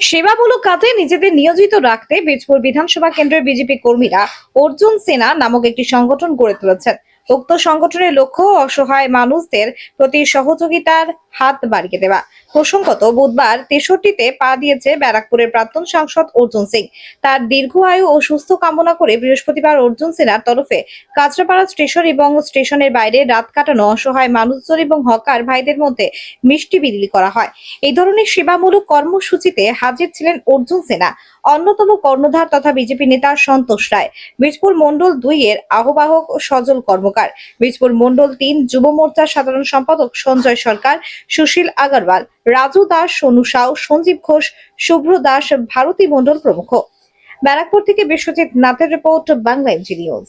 সেবামূলক কাজে নিজেদের নিয়োজিত রাখতে বীজপুর বিধানসভা কেন্দ্রের বিজেপি কর্মীরা অর্জুন সেনা নামক একটি সংগঠন গড়ে তুলেছেন। উক্ত সংগঠনের লক্ষ্য অসহায় মানুষদের প্রতি সহযোগিতার হাত বাড়িয়ে দেওয়া। প্রসঙ্গত, বুধবার তেষট্টিতে পা দিয়েছে ব্যারাকপুরের প্রাক্তন সাংসদ অর্জুন সিং। তার দীর্ঘ আয়ু ও সুস্থ কামনা করে বৃহস্পতিবার অর্জুন সেনার তরফে কাঁচরাপাড়া স্টেশন এবং স্টেশনের বাইরে রাত কাটানো অসহায় মানুষজন এবং হকার ভাইদের মধ্যে মিষ্টি বিলি করা হয়। এই ধরনের সেবামূলক কর্মসূচিতে হাজির ছিলেন অর্জুন সেনা অন্যতম কর্ণধার তথা বিজেপি নেতা সন্তোষ রায়। বীজপুর মণ্ডল দুই এর আহ্বায়ক সজল কর্মকার। বীজপুর মন্ডল তিন যুব মোর্চার সাধারণ সম্পাদক সঞ্জয় সরকার, সুশীল আগরওয়াল, রাজু দাস, সোনু সাউ, সঞ্জীব ঘোষ শুভ্র দাস, ভারতী মন্ডল প্রমুখ। ব্যারাকপুর থেকে বিশ্বজিৎ নাথের রিপোর্ট, বাংলা এনজি নিউজ।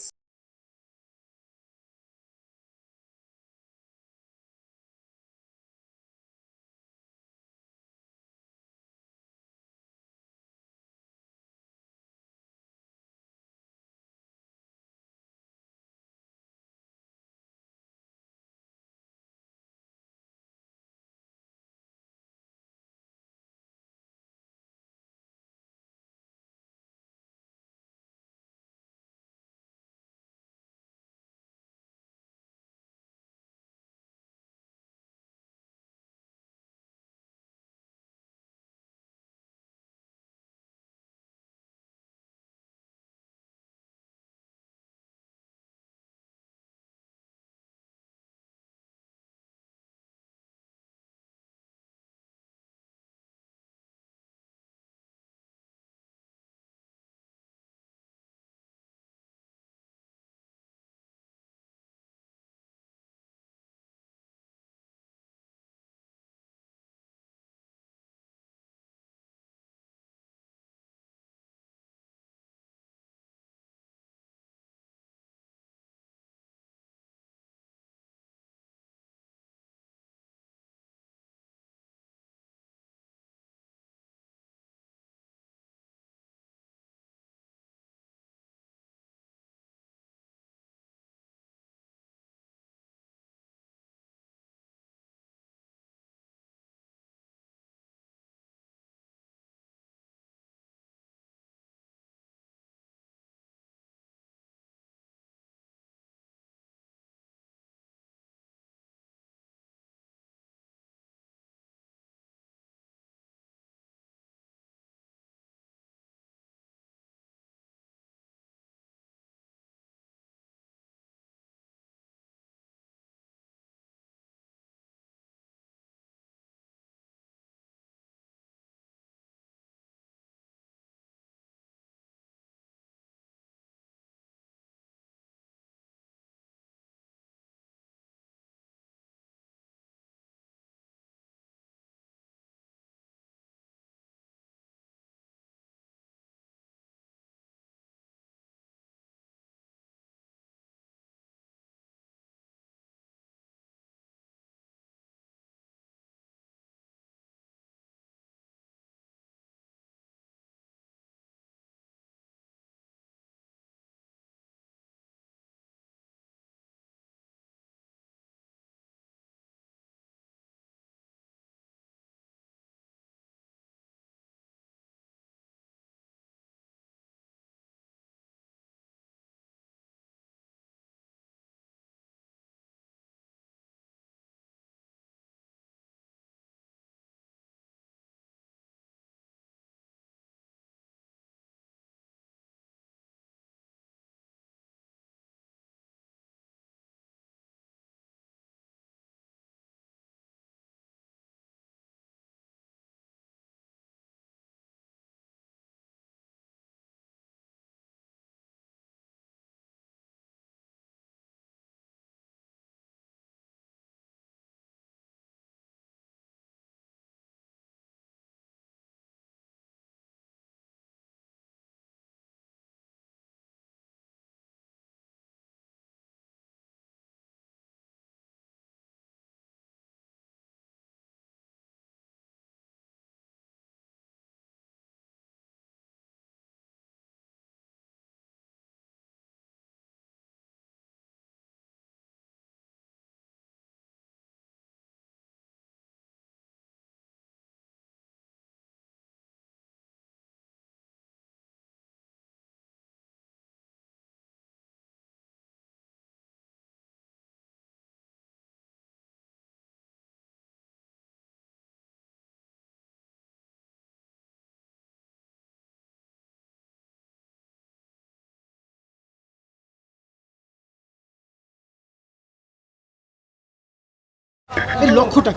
এর লক্ষ্যটা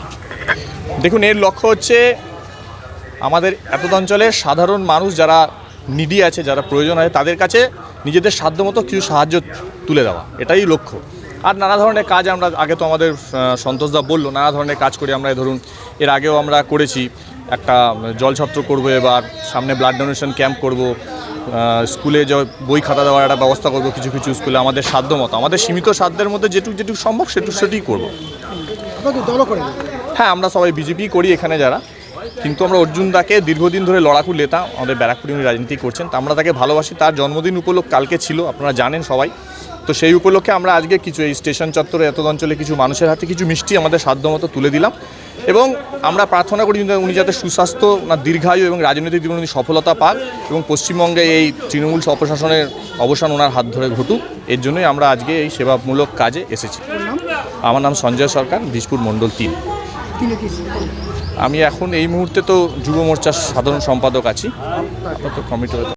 দেখুন, এর লক্ষ্য হচ্ছে আমাদের এত অঞ্চলে সাধারণ মানুষ যারা নিডি আছে, যারা প্রয়োজন আছে, তাদের কাছে নিজেদের সাধ্যমতো কিছু সাহায্য তুলে দেওয়া। এটাই লক্ষ্য। আর নানা ধরনের কাজ আমরা, আগে তো আমাদের সন্তোষদা বলল, নানা ধরনের কাজ করি আমরা, ধরুন, এর আগেও আমরা করেছি। একটা জলছত্র করব এবার, সামনে ব্লাড ডোনেশন ক্যাম্প করব স্কুলে যে বই খাতা দেওয়ার একটা ব্যবস্থা করব, কিছু কিছু স্কুলে আমাদের সাধ্য মতো। আমাদের সীমিত সাধ্যের মধ্যে যেটুকু যেটুকু সম্ভব, সেটুকু সেটুকুই করব। আপনাকে দলও করে হ্যাঁ আমরা সবাই বিজেপি করি এখানে যারা। কিন্তু আমরা অর্জুন দাকে দীর্ঘদিন ধরে লড়াকু নেতা আমাদের ব্যারাকপুরে উনি রাজনীতি করছেন। তা আমরা তাকে ভালোবাসি। তার জন্মদিন উপলক্ষ কালকে ছিল আপনারা জানেন সবাই। তো সেই উপলক্ষে আমরা আজকে কিছু এই স্টেশন চত্বরে এত অঞ্চলে কিছু মানুষের হাতে কিছু মিষ্টি আমাদের সাধ্যমতো তুলে দিলাম। এবং আমরা প্রার্থনা করি উনি যাতে সুস্বাস্থ্য না দীর্ঘায়ু এবং রাজনৈতিক জীবনে উনি সফলতা পাক এবং পশ্চিমবঙ্গে এই তৃণমূল অপশাসনের অবসান ওনার হাত ধরে ঘটুক। এর জন্যই আমরা আজকে এই সেবামূলক কাজে এসেছি। আমার নাম সঞ্জয় সরকার দিসপুর মণ্ডল তিন। আমি এখন এই মুহূর্তে তো যুব মোর্চার সাধারণ সম্পাদক আছি। আপাতত কমিটি